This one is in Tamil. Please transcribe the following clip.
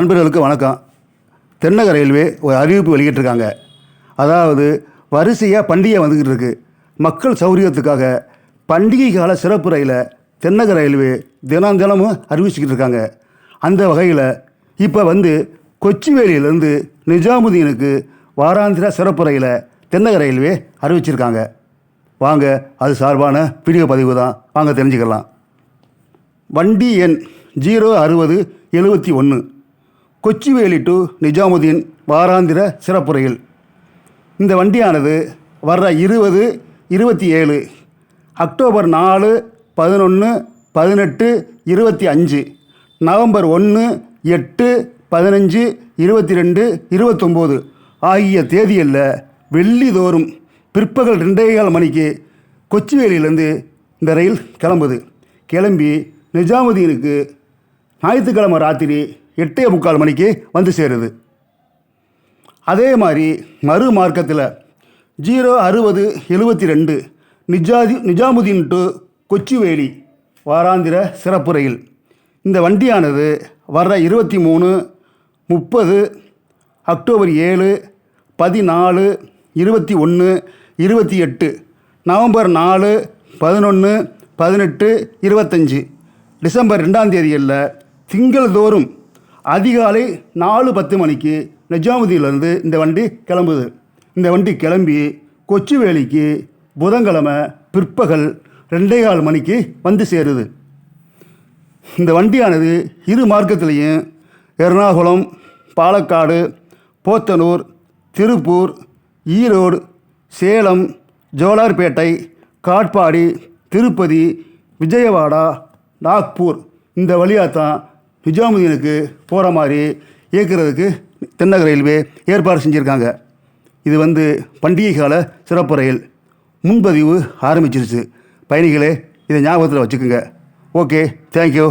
நண்பர்களுக்கு வணக்கம். தென்னக ரயில்வே ஒரு அறிவிப்பு வெளியிட்டிருக்காங்க. அதாவது வரிசையாக பண்டிகை வந்துக்கிட்டு இருக்குது மக்கள் சௌகரியத்துக்காக பண்டிகை கால சிறப்பு ரயிலை தென்னக ரயில்வே தினம் தினமும் அறிவிச்சுக்கிட்டு இருக்காங்க. அந்த வகையில் இப்போ வந்து கொச்சிவேலியிலேருந்து நிஜாமுதீனுக்கு வாராந்திர சிறப்பு ரயிலை தென்னக ரயில்வே அறிவிச்சிருக்காங்க. வாங்க அது சார்பான வீடியோ பதிவு தான். வாங்க தெரிஞ்சுக்கலாம். வண்டி எண் ஜீரோ அறுபது எழுபத்தி ஒன்று கொச்சிவேலி டு நிஜாமுதீன் வாராந்திர சிறப்பு ரயில் இந்த வண்டியானது வர்ற இருபது இருபத்தி ஏழு அக்டோபர் நாலு பதினொன்று பதினெட்டு இருபத்தி அஞ்சு நவம்பர் ஒன்று எட்டு பதினஞ்சு இருபத்தி ரெண்டு இருபத்தொம்போது ஆகிய தேதியில் வெள்ளிதோறும் பிற்பகல் ரெண்டே கால் மணிக்கு கொச்சிவேலியிலேருந்து இந்த ரயில் கிளம்புது. கிளம்பி நிஜாமுதீனுக்கு ஞாயிற்றுக்கிழமை ராத்திரி எட்டே முக்கால் மணிக்கு வந்து சேருது. அதே மாதிரி மறு மார்க்கத்தில் ஜீரோ அறுபது எழுபத்தி ரெண்டு நிஜாதி நிஜாமுதீன் டு கொச்சிவேலி வாராந்திர சிறப்பு ரயில். இந்த வண்டியானது வர்ற இருபத்தி மூணு முப்பது அக்டோபர் ஏழு பதினாலு இருபத்தி ஒன்று இருபத்தி எட்டு நவம்பர் நாலு பதினொன்று பதினெட்டு இருபத்தஞ்சி. டிசம்பர் ரெண்டாம் தேதியில் திங்கள்தோறும் அதிகாலை நாலு பத்து மணிக்கு நிஜாமுதீன்லேருந்து இந்த வண்டி கிளம்புது. இந்த வண்டி கிளம்பி கொச்சுவேலிக்கு புதன்கிழமை பிற்பகல் ரெண்டே கால் மணிக்கு வந்து சேருது. இந்த வண்டியானது இரு மார்க்கத்திலையும் எர்ணாகுளம் பாலக்காடு போத்தனூர் திருப்பூர் ஈரோடு சேலம் ஜோலார்பேட்டை காட்பாடி திருப்பதி விஜயவாடா நாக்பூர். இந்த வழியாக தான் நிஜாமுதீனுக்கு போகிற மாதிரி இயக்கிறதுக்கு தென்னக ரயில்வே ஏற்பாடு செஞ்சுருக்காங்க. இது வந்து பண்டிகை கால சிறப்பு ரயில். முன்பதிவு ஆரம்பிச்சிருச்சு. பயணிகளே இதை ஞாபகத்தில் வச்சுக்கோங்க. Okay thank you